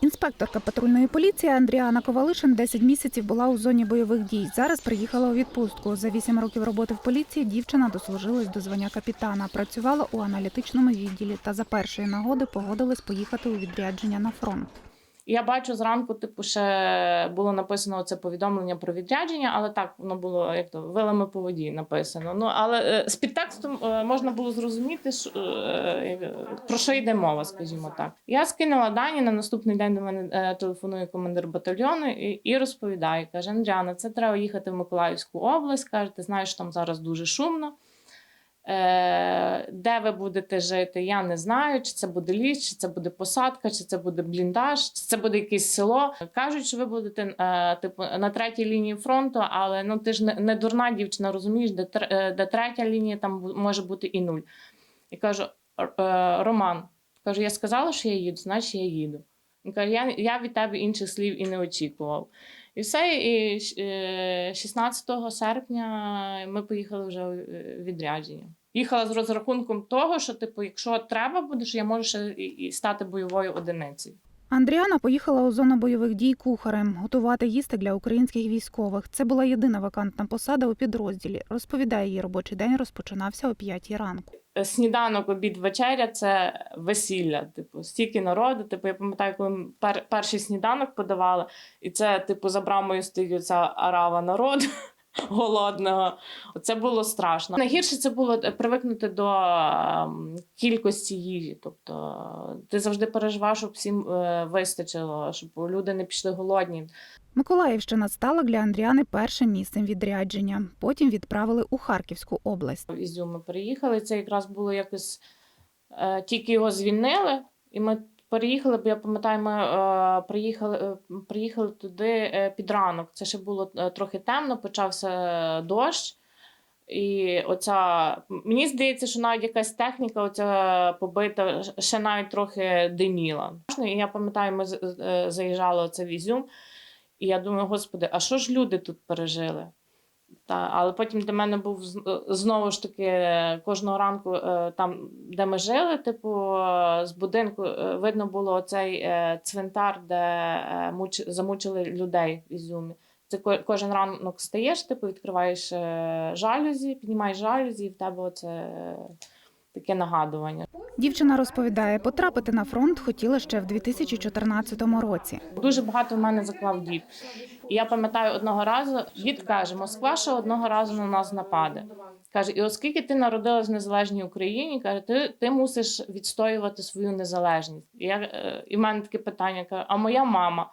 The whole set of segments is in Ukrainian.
Інспекторка патрульної поліції Андріана Ковалишин 10 місяців була у зоні бойових дій. Зараз приїхала у відпустку. За 8 років роботи в поліції дівчина дослужилась до звання капітана. Працювала у аналітичному відділі та за першої нагоди погодилась поїхати у відрядження на фронт. І Я бачу зранку, типу, ще було написано це повідомлення про відрядження, але так воно було як то вилами по воді написано. Ну але е, з підтекстом е, можна було зрозуміти, що, е, про що йде мова, скажімо так. Я скинула дані на наступний день до мене телефонує командир батальйону і, і розповідає: каже: Андріана, це треба їхати в Миколаївську область. каже, ти знаєш, там зараз дуже шумно. Е, де ви будете жити, я не знаю, чи це буде ліс, чи це буде посадка, чи це буде бліндаж, чи це буде якесь село. Кажуть, що ви будете е, типу на третій лінії фронту, але ну ти ж не, не дурна дівчина, розумієш, де, е, де третя лінія там може бути і нуль. І кажу: Роман, кажу, я сказала, що я їду, значить я їду. Він каже, я, я від тебе інших слів і не очікував. І все, і е, 16 серпня ми поїхали вже у е, відрядження. Їхала з розрахунком того, що, типу, якщо треба буде, що я можу ще і, стати бойовою одиницею. Андріана поїхала у зону бойових дій кухарем, готувати їсти для українських військових. Це була єдина вакантна посада у підрозділі. Розповідає, її робочий день розпочинався о 5 ранку. Е, Сніданок, обід, вечеря це весілля. Типу, стільки народу. Типу, я пам'ятаю, коли пер, перший сніданок подавали, і це, типу, за брамою стилю ця арава народу голодного. Це було страшно. Найгірше це було е, привикнути до ем, кількості їжі. Тобто ти завжди переживав, щоб всім е, вистачило, щоб люди не пішли голодні. Миколаївщина стала для Андріани першим місцем відрядження. Потім відправили у Харківську область. В Ізюм ми переїхали. Це якраз було якось е, тільки його звільнили, і ми переїхали, бо я пам'ятаю, ми е, приїхали, е, приїхали туди е, під ранок. Це ще було трохи темно, почався дощ. І оця мені здається, що навіть якась техніка, оця побита, ще навіть трохи диміла. І я пам'ятаю, ми заїжджали оце в Ізюм, і я думаю, господи, а що ж люди тут пережили? Та, але потім для мене був е, знову ж таки кожного ранку, е, там, де ми жили, типу, е, з будинку видно було оцей е, цвинтар, де муч, замучили людей в Ізюмі. Це кожен ранок стаєш, типу, відкриваєш жалюзі, піднімаєш жалюзі, і в тебе оце е, таке нагадування. Дівчина розповідає, потрапити на фронт хотіла ще в 2014 році. Дуже багато в мене заклав дід. І я пам'ятаю одного разу, дід каже, Москва ще одного разу на нас нападе. Каже, і оскільки ти народилась в незалежній Україні, каже, ти, ти мусиш відстоювати свою незалежність. І, я, е, і в мене таке питання: каже, а моя мама?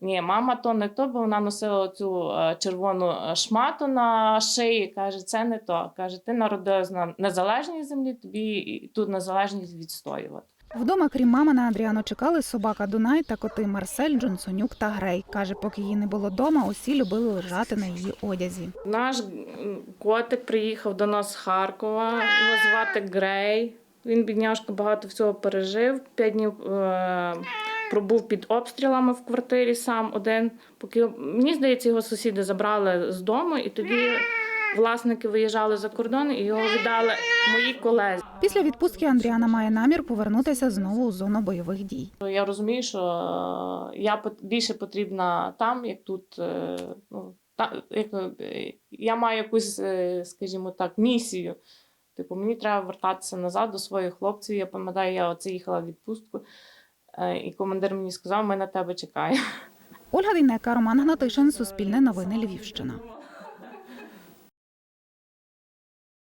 Ні, мама то не то, бо вона носила цю червону е, шмату на шиї. Каже, це не то. Каже, ти народилась на незалежній землі, тобі і ту незалежність відстоювати. Вдома, крім мами, на Андріану чекали собака Дунай та коти Марсель, Джонсонюк та Грей. Каже, поки її не було дома, усі любили лежати на її одязі. Наш котик приїхав до нас з Харкова. Його звати Грей. Він, бідняшка, багато всього пережив. П'ять днів е- пробув під обстрілами в квартирі сам один. Поки мені здається, його сусіди забрали з дому, і тоді власники виїжджали за кордон і його віддали моїй колезі. Після відпустки Андріана має намір повернутися знову у зону бойових дій. Я розумію, що е, я пот- більше потрібна там, як тут. е, Ну, та, як, е, я маю якусь, скажімо так, місію. Типу, мені треба вертатися назад до своїх хлопців. Я пам'ятаю, я оце їхала в відпустку, і командир мені сказав, ми на тебе чекаємо. Ольга Війнека, Роман Гнатишин, Суспільне новини Львівщина.